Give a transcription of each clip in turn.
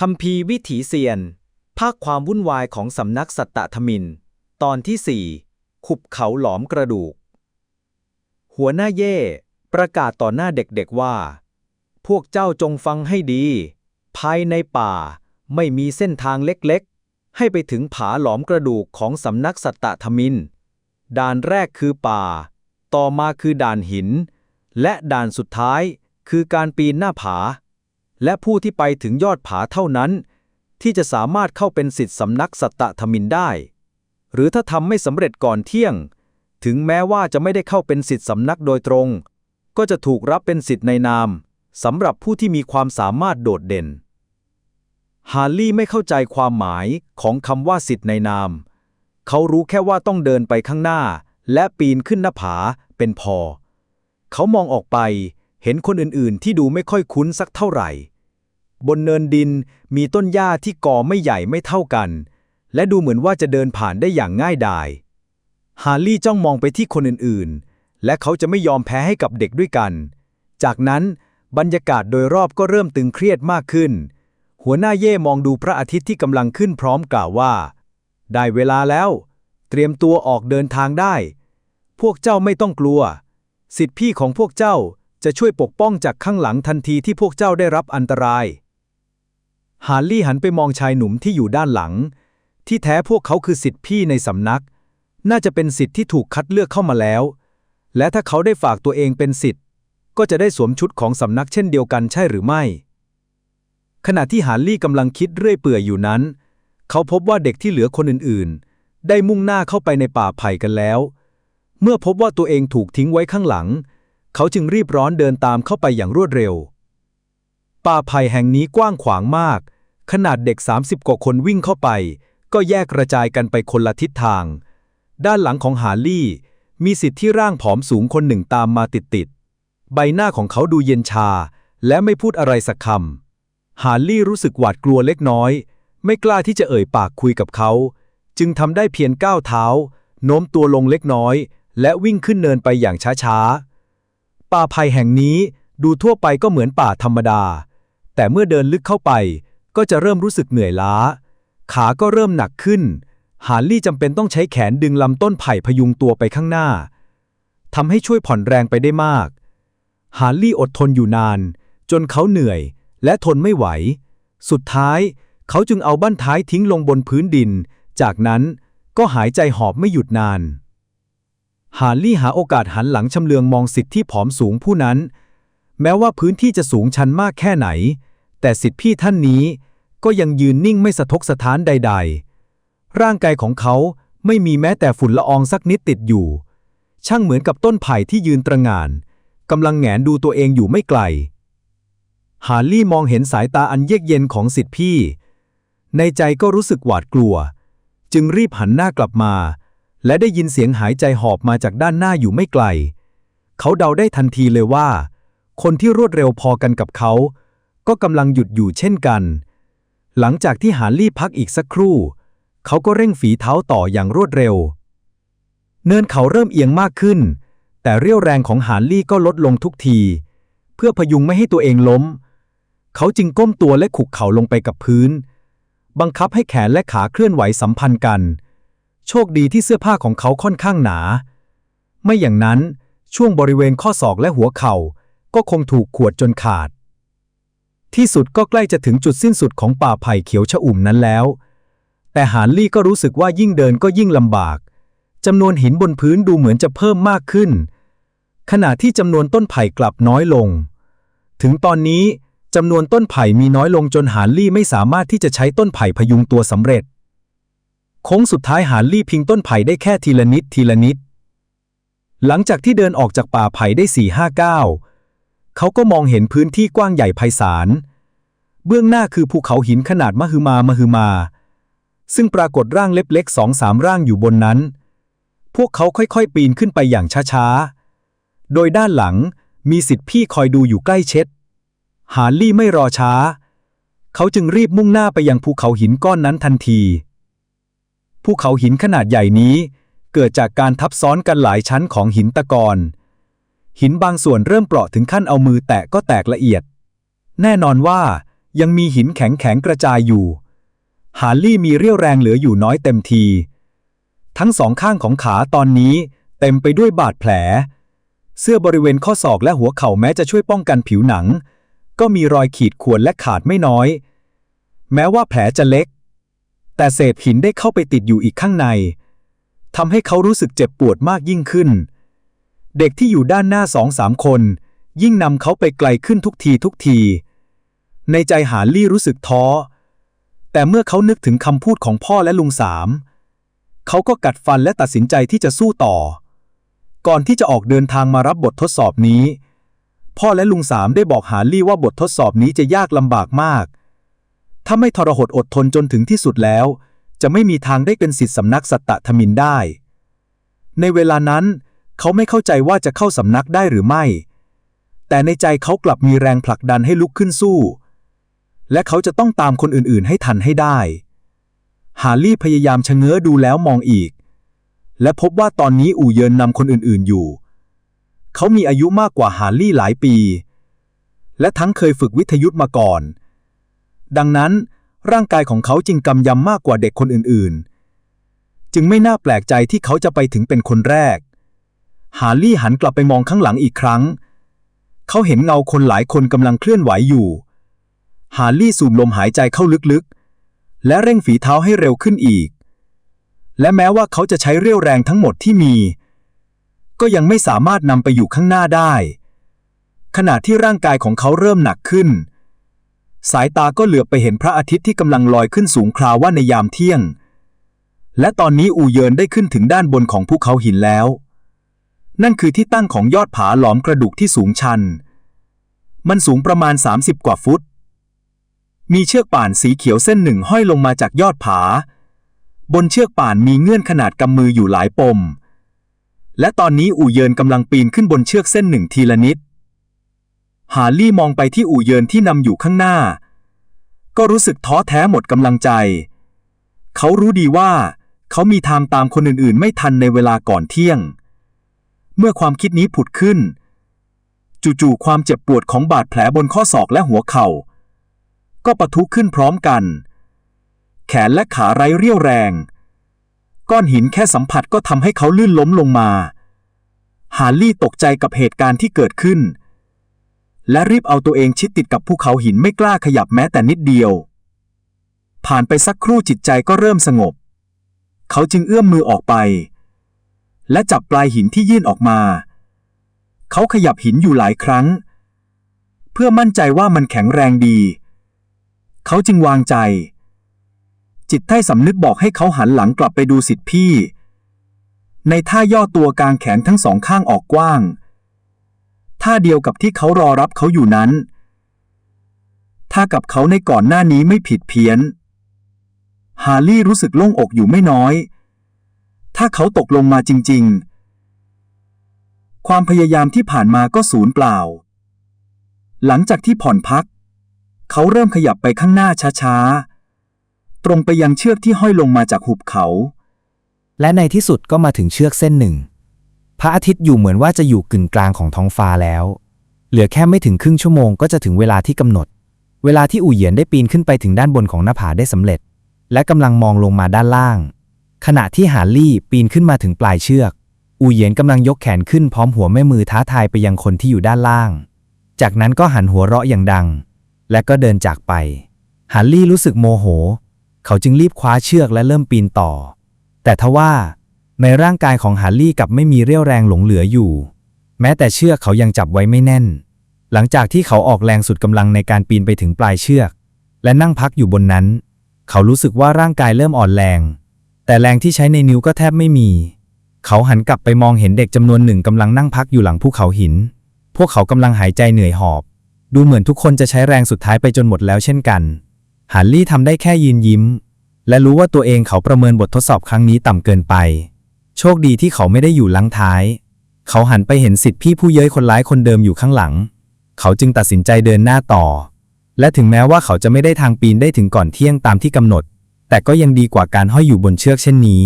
คัมภีร์วิถีเซียน ภาคความวุ่นวายของสำนักสัตตธมิน ตอนที่สี่ขุบเขาหลอมกระดูก หัวหน้าเย่ ประกาศต่อหน้าเด็กๆว่า พวกเจ้าจงฟังให้ดี ภายในป่าไม่มีเส้นทางเล็กๆ ให้ไปถึงผาหลอมกระดูกของสำนักสัตตธมิน ด่านแรกคือป่า ต่อมาคือด่านหิน และด่านสุดท้ายคือการปีนหน้าผา และผู้ที่ไปถึงยอดผาเท่านั้น ที่จะสามารถเข้าเป็นสิทธิสำนักสัตตธมินได้ หรือถ้าทำไม่สำเร็จก่อนเที่ยง ถึงแม้ว่าจะไม่ได้เข้าเป็นสิทธิสำนักโดยตรง ก็จะถูกรับเป็นสิทธิ์ในนามสำหรับผู้ที่มีความสามารถโดดเด่น ฮาร์ลี่ไม่เข้าใจความหมายของคำว่าสิทธิ์ในนาม เขารู้แค่ว่าต้องเดินไปข้างหน้า และปีนขึ้นหน้าผาเป็นพอ เขามองออกไปเห็นคนอื่นๆ ที่ดูไม่ค่อยคุ้นสักเท่าไหร่ บนเนินดินมีต้นหญ้าที่ก่อไม่ใหญ่ไม่เท่ากัน และดูเหมือนว่าจะเดินผ่านได้อย่างง่ายดายฮาร์ลี่จ้องมองไปที่คนอื่นๆ และเขาจะไม่ยอมแพ้ให้กับเด็กด้วยกัน จากนั้นบรรยากาศโดยรอบก็เริ่มตึงเครียดมากขึ้น หัวหน้าเย่มองดูพระอาทิตย์ที่กำลังขึ้นพร้อมกล่าวว่า ได้เวลาแล้ว เตรียมตัวออกเดินทางได้ พวกเจ้าไม่ต้องกลัว สิทธิพี่ของพวกเจ้าจะช่วยปกป้องจากข้างหลังทันทีที่พวกเจ้าได้รับอันตราย ฮาร์ลี่หันไปมองชายหนุ่มที่อยู่ด้านหลัง ที่แท้พวกเขาคือสิทธิพี่ในสำนัก น่าจะเป็นสิทธิ์ที่ถูกคัดเลือกเข้ามาแล้ว และถ้าเขาได้ฝากตัวเองเป็นสิทธิ์ ก็จะได้สวมชุดของสำนักเช่นเดียวกันใช่หรือไม่ ขณะที่ฮาร์ลี่กำลังคิดเรื่อยเปื่อยอยู่นั้น เขาพบว่าเด็กที่เหลือคนอื่นๆ ได้มุ่งหน้าเข้าไปในป่าไผ่กันแล้ว เมื่อพบว่าตัวเองถูกทิ้งไว้ข้างหลัง เขาจึงรีบร้อนเดินตามเข้าไปอย่างรวดเร็ว ป่าไผ่แห่งนี้กว้างขวางมาก ขนาดเด็ก 30 กว่าคนวิ่งเข้าไป ก็แยกกระจายกันไปคนละทิศทาง ด้านหลังของฮาร์ลี่ มีสิทธิ์ที่ร่างผอมสูงคนหนึ่งตามมาติดๆ ใบหน้าของเขาดูเย็นชา และไม่พูดอะไรสักคำฮาร์ลี่รู้สึกหวาดกลัวเล็กน้อย ไม่กล้าที่จะเอ่ยปากคุยกับเขา จึงทำได้เพียงก้าวเท้า โน้มตัวลงเล็กน้อย และวิ่งขึ้นเนินไปอย่างช้าๆ ป่าไผ่แห่งนี้ดูทั่วไปก็เหมือนป่าธรรมดา แต่เมื่อเดินลึกเข้าไป ก็จะเริ่มรู้สึกเหนื่อยล้า ขาก็เริ่มหนักขึ้น ฮาร์ลี่จำเป็นต้องใช้แขนดึงลำต้นไผ่พยุงตัวไปข้างหน้าทำให้ช่วยผ่อนแรงไปได้มาก ฮาร์ลี่อดทนอยู่นาน จนเขาเหนื่อย และทนไม่ไหว สุดท้าย เขาจึงเอาบั้นท้ายทิ้งลงบนพื้นดิน จากนั้นก็หายใจหอบไม่หยุดนาน ฮาร์ลี่หาโอกาสหันหลังชำเลืองมองสิทธิ์ที่ผอมสูงผู้นั้น แม้ว่าพื้นที่จะสูงชันมากแค่ไหน แต่สิทธิพี่ท่านนี้ก็ยังยืนนิ่งไม่สะทกสะท้านใด ๆ ร่างกายของเขาไม่มีแม้แต่ฝุ่นละอองสักนิดติดอยู่ ช่างเหมือนกับต้นไผ่ที่ยืนตระงานกำลังแงนดูตัวเองอยู่ไม่ไกล ฮาร์ลี่มองเห็นสายตาอันเยือกเย็นของสิทธิพี่ ในใจก็รู้สึกหวาดกลัว จึงรีบหันหน้ากลับมา และได้ยินเสียงหายใจหอบมาจากด้านหน้าอยู่ไม่ไกล เขาเดาได้ทันทีเลยว่า คนที่รวดเร็วพอกันกับเขา ก็กำลังหยุดอยู่เช่นกัน หลังจากที่ฮาร์ลี่พักอีกสักครู่ เขาก็เร่งฝีเท้าต่ออย่างรวดเร็ว เนินเขาเริ่มเอียงมากขึ้น แต่เรี่ยวแรงของฮาร์ลี่ก็ลดลงทุกที เพื่อพยุงไม่ให้ตัวเองล้ม เขาจึงก้มตัวและขุกเข่าลงไปกับพื้น บังคับให้แขนและขาเคลื่อนไหวสัมพันธ์กัน โชคดีที่เสื้อผ้าของเขาค่อนข้างหนา ไม่อย่างนั้นช่วงบริเวณข้อศอกและหัวเข่าก็คงถูกขวดจนขาด ที่สุดก็ใกล้จะถึงจุดสิ้นสุดของป่าไผ่เขียวชอุ่มนั้นแล้ว แต่ฮาร์ลี่ก็รู้สึกว่ายิ่งเดินก็ยิ่งลำบากจำนวนหินบนพื้นดูเหมือนจะเพิ่มมากขึ้น ขณะที่จำนวนต้นไผ่กลับน้อยลง ถึงตอนนี้จำนวนต้นไผ่มีน้อยลงจนฮาร์ลี่ไม่สามารถที่จะใช้ต้นไผ่พยุงตัวสำเร็จโค้งสุดท้ายฮาร์ลี่พิงต้นไผ่ได้แค่ทีละนิดทีละนิด หลังจากที่เดินออกจากป่าไผ่ได้สี่ห้าก้าว เขาก็มองเห็นพื้นที่กว้างใหญ่ไพศาล เบื้องหน้าคือภูเขาหินขนาดมหึมามหึมา ซึ่งปรากฏร่างเล็กๆสองสามร่างอยู่บนนั้น พวกเขาค่อยๆ ปีนขึ้นไปอย่างช้าๆ โดยด้านหลังมีสิทธิพี่คอยดูอยู่ใกล้เช็ด ฮาร์ลี่ไม่รอช้า เขาจึงรีบมุ่งหน้าไปยังภูเขาหินก้อนนั้นทันที ภูเขาหินขนาดใหญ่นี้ เกิดจากการทับซ้อนกันหลายชั้นของหินตะกอน หินบางส่วนเริ่มเปราะถึงขั้นเอามือแตะก็แตกละเอียด แน่นอนว่ายังมีหินแข็งๆกระจายอยู่ ฮาร์ลี่มีเรี่ยวแรงเหลืออยู่น้อยเต็มที ทั้งสองข้างของขาตอนนี้เต็มไปด้วยบาดแผล เสื้อบริเวณข้อศอกและหัวเข่าแม้จะช่วยป้องกันผิวหนัง ก็มีรอยขีดข่วนและขาดไม่น้อย แม้ว่าแผลจะเล็ก แต่เศษหินได้เข้าไปติดอยู่อีกข้างในทำให้เขารู้สึกเจ็บปวดมากยิ่งขึ้น เด็กที่อยู่ด้านหน้าสองสามคน ยิ่งนำเขาไปไกลขึ้นทุกทีทุกที ในใจหาลี่รู้สึกท้อ แต่เมื่อเขานึกถึงคำพูดของพ่อและลุงสาม เขาก็กัดฟันและตัดสินใจที่จะสู้ต่อ ก่อนที่จะออกเดินทางมารับบททดสอบนี้ พ่อและลุงสามได้บอกหาลี่ว่าบททดสอบนี้จะยากลำบากมาก ถ้าไม่ทรหดอดทนจนถึงที่สุดแล้ว จะไม่มีทางได้เป็นสิทธิสำนักสัตตธมินได้ ในเวลานั้น เขาไม่เข้าใจว่าจะเข้าสำนักได้หรือไม่ แต่ในใจเขากลับมีแรงผลักดันให้ลุกขึ้นสู้ และเขาจะต้องตามคนอื่นๆ ให้ทันให้ได้ ฮาร์ลี่พยายามชะเง้อดูแล้วมองอีก และพบว่าตอนนี้อู่เยินนำคนอื่นๆอยู่ เขามีอายุมากกว่าฮาร์ลี่หลายปี และทั้งเคยฝึกวิทยุทธ์มาก่อน ดังนั้นร่างกายของเขาจึงกำยำมากกว่าเด็กคนอื่นๆ จึงไม่น่าแปลกใจที่เขาจะไปถึงเป็นคนแรก ฮาร์ลี่หันกลับไปมองข้างหลังอีกครั้ง เขาเห็นเงาคนหลายคนกำลังเคลื่อนไหวอยู่ ฮาร์ลี่สูดลมหายใจเข้าลึกๆ และเร่งฝีเท้าให้เร็วขึ้นอีก และแม้ว่าเขาจะใช้เรี่ยวแรงทั้งหมดที่มี ก็ยังไม่สามารถนำไปอยู่ข้างหน้าได้ ขณะที่ร่างกายของเขาเริ่มหนักขึ้น สายตาก็เหลือบไปเห็นพระอาทิตย์ที่กำลังลอยขึ้นสูงคราวว่าในยามเที่ยง และตอนนี้อูเยินได้ขึ้นถึงด้านบนของภูเขาหินแล้ว นั่นคือที่ตั้งของยอดผาหลอมกระดูกที่สูงชัน มันสูงประมาณ 30 กว่าฟุต มีเชือกป่านสีเขียวเส้นหนึ่งห้อยลงมาจากยอดผา บนเชือกป่านมีเงื่อนขนาดกำมืออยู่หลายปม และตอนนี้อู่เยินกำลังปีนขึ้นบนเชือกเส้นหนึ่งทีละนิด ฮาร์ลี่มองไปที่อู่เยินที่นำอยู่ข้างหน้า ก็รู้สึกท้อแท้หมดกำลังใจ เขารู้ดีว่า เขามีทางตามคนอื่นๆ ไม่ทันในเวลาก่อนเที่ยง เมื่อความคิดนี้ผุดขึ้น จู่ๆความเจ็บปวดของบาดแผลบนข้อศอกและหัวเข่า ก็ปะทุขึ้นพร้อมกัน แขนและขาไร้เรี่ยวแรง ก้อนหินแค่สัมผัสก็ทำให้เขาลื่นล้มลงมา ฮาร์ลี่ตกใจกับเหตุการณ์ที่เกิดขึ้น และรีบเอาตัวเองชิดติดกับภูเขาหินไม่กล้าขยับแม้แต่นิดเดียว ผ่านไปสักครู่จิตใจก็เริ่มสงบ เขาจึงเอื้อมมือออกไป และจับปลายหินที่ยื่นออกมา เขาขยับหินอยู่หลายครั้ง เพื่อมั่นใจว่ามันแข็งแรงดี เขาจึงวางใจ จิตใต้สำนึกบอกให้เขาหันหลังกลับไปดูสิทธิพี่ ในท่าย่อตัวกลางแขนทั้งสองข้างออกกว้าง ท่าเดียวกับที่เขารอรับเขาอยู่นั้นถ้ากับเขาในก่อนหน้านี้ไม่ผิดเพี้ยน ฮาร์ลี่รู้สึกโล่งอกอยู่ไม่น้อย ถ้าเขาตกลงมาจริง ๆ ความพยายามที่ผ่านมาก็สูญเปล่า หลังจากที่ผ่อนพัก เขาเริ่มขยับไปข้างหน้าช้าๆ ตรงไปยังเชือกที่ห้อยลงมาจากหุบเขา และในที่สุดก็มาถึงเชือกเส้นหนึ่ง พระอาทิตย์อยู่เหมือนว่าจะอยู่กึ่งกลางของท้องฟ้าแล้ว เหลือแค่ไม่ถึงครึ่งชั่วโมงก็จะถึงเวลาที่กำหนด เวลาที่อู่เหยียนได้ปีนขึ้นไปถึงด้านบนของหน้าผาได้สำเร็จ และกำลังมองลงมาด้านล่าง ขณะที่หาลี่ปีนขึ้นมาถึงปลายเชือก อูเหยียนกำลังยกแขนขึ้นพร้อมหัวแม่มือท้าทายไปยังคนที่อยู่ด้านล่าง จากนั้นก็หันหัวเราะอย่างดัง และก็เดินจากไป ฮาร์ลี่รู้สึกโมโห เขาจึงรีบคว้าเชือกและเริ่มปีนต่อ แต่ทว่า ในร่างกายของฮาร์ลี่กลับไม่มีเรี่ยวแรงหลงเหลืออยู่ แม้แต่เชือกเขายังจับไว้ไม่แน่น หลังจากที่เขาออกแรงสุดกำลังในการปีนไปถึงปลายเชือก และนั่งพักอยู่บนนั้น เขารู้สึกว่าร่างกายเริ่มอ่อนแรง แต่แรงที่ใช้ในนิ้วก็แทบไม่มี เขาหันกลับไปมองเห็นเด็กจำนวนหนึ่งกำลังนั่งพักอยู่หลังภูเขาหิน พวกเขากำลังหายใจเหนื่อยหอบ ดูเหมือนทุกคนจะใช้แรงสุดท้ายไปจนหมดแล้วเช่นกันฮันลี่ทำได้แค่ยืนยิ้ม และรู้ว่าตัวเองเขาประเมินบททดสอบครั้งนี้ต่ำเกินไป โชคดีที่เขาไม่ได้อยู่ลังท้าย เขาหันไปเห็นสิทธิพี่ผู้เย้ยคนร้ายคนเดิมอยู่ข้างหลัง เขาจึงตัดสินใจเดินหน้าต่อ และถึงแม้ว่าเขาจะไม่ได้ทางปีนได้ถึงก่อนเที่ยงตามที่กำหนด แต่ก็ยังดีกว่าการห้อยอยู่บนเชือกเช่นนี้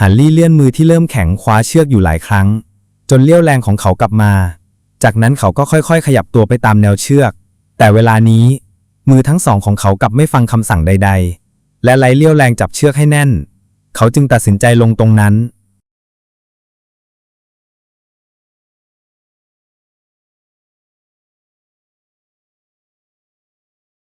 ฮันลี่เลื่อนมือที่เริ่มแข็งคว้าเชือกอยู่หลายครั้ง จนเลี้ยวแรงของเขากลับมา จากนั้นเขาก็ค่อยๆ ขยับตัวไปตามแนวเชือก แต่เวลานี้ มือทั้งสองของเขากลับไม่ฟังคำสั่งใด ๆ และไร้เลี้ยวแรงจับเชือกให้แน่น เขาจึงตัดสินใจลงตรงนั้น